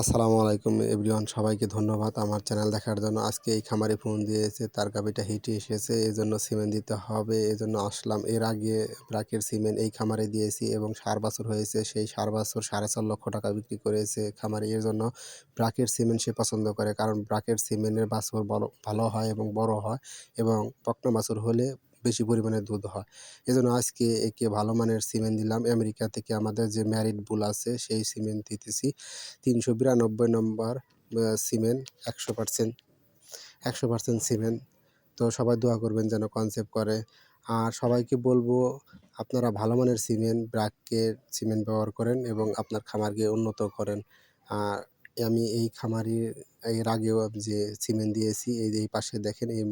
আসসালামু আলাইকুম এভরিওয়ান, সবাইকে ধন্যবাদ আমার চ্যানেল দেখার জন্য। আজকে এই খামারে ফোন দিয়েছে, তার গাবিটা হিটে এসেছে, এজন্য সিমেন্ট দিতে হবে, এজন্য আসলাম। এর আগে ব্রাকের সিমেন্ট এই খামারে দিয়েছি এবং সার বছর হয়েছে, সেই সার বছর সাড়ে চার লক্ষ টাকা বিক্রি করেছে খামারে। এর জন্য ব্রাকের সিমেন্ট সে পছন্দ করে, কারণ ব্রাকের সিমেন্টের বাছর বড় ভালো হয় এবং বড় হয় এবং পকনা বাছর হলে বেশি পরিমাণে দুধ হয়। এজন্য আজকে একে ভালো মানের সিমেন্ট দিলাম। আমেরিকা থেকে আমাদের যে ম্যারিড বুল আছে, সেই সিমেন্ট দিতেছি। তিনশো বিরানব্বই নম্বর সিমেন্ট, একশো পার্সেন্ট একশো পার্সেন্ট সিমেন্ট। তো সবাই দোয়া করবেন যেন কনসেপ্ট করে। আর সবাইকে বলব, আপনারা ভালো মানের সিমেন্ট ব্রাকের সিমেন্ট ব্যবহার করেন এবং আপনার খামারকে উন্নত করেন। আর আমি এই খামারের এর আগেও যে সিমেন্ট দিয়েছি, এই এই পাশে দেখেন এই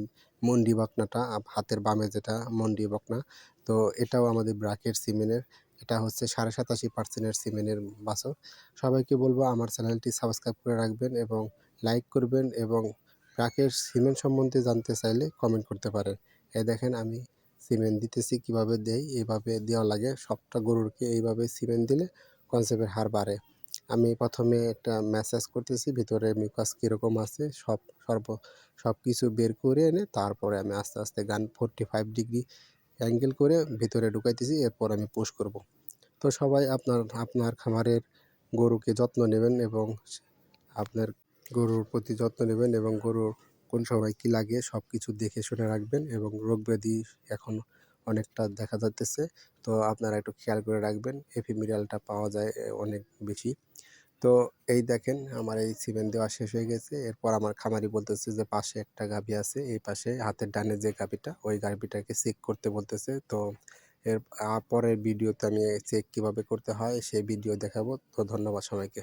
মন্ডি বকনাটা হাতের বামে যেটা মন্ডি বকনা। তো এটাও আমাদের ব্রাকের সিমেন্টের, এটা হচ্ছে সাড়ে সাতাশি পার্সেন্টের সিমেন্টের বাছর। সবাইকে বলব আমার চ্যানেলটি সাবস্ক্রাইব করে রাখবেন এবং লাইক করবেন এবং ব্রাকের সিমেন্ট সম্বন্ধে জানতে চাইলে কমেন্ট করতে পারেন। এই দেখেন আমি সিমেন্ট দিতেছি কীভাবে দেই এইভাবে দেওয়া লাগে। সবটা গরুরকে এইভাবে সিমেন্ট দিলে কনসেপ্টের হার বাড়ে। আমি প্রথমে একটা ম্যাসেজ করতেছি, ভিতরে মিউকাস কীরকম আছে, সব, সর্ব সব কিছু বের করে এনে তারপরে আমি আস্তে আস্তে গান ফোরটি ফাইভ ডিগ্রি অ্যাঙ্গেল করে ভিতরে ঢুকাইতেছি, এরপর আমি পুশ করব। তো সবাই আপনার আপনার খামারের গরুকে যত্ন নেবেন এবং আপনার গরুর প্রতি যত্ন নেবেন এবং গরুর কোন সময় কী লাগে সব কিছু দেখে শুনে রাখবেন এবং রোগ ব্যাধি এখন অনেকটা দেখা যাচ্ছে তো আপনারা একটু খেয়াল করে রাখবেন এফিমিরালটা পাওয়া যায় অনেক বেশি। তো এই দেখেন, আমার এই সিমেন্ট দেওয়া শেষ হয়ে গেছে। এরপর আমার খামারি বলতেছে যে, পাশে একটা গাভি আছে, এই পাশে হাতের ডানে যে গাভিটা, ওই গাভিটাকে চেক করতে বলতেছে। তো এর পরের ভিডিওতে আমি চেক কীভাবে করতে হয়, সেই ভিডিও দেখাবো। তো ধন্যবাদ সবাইকে।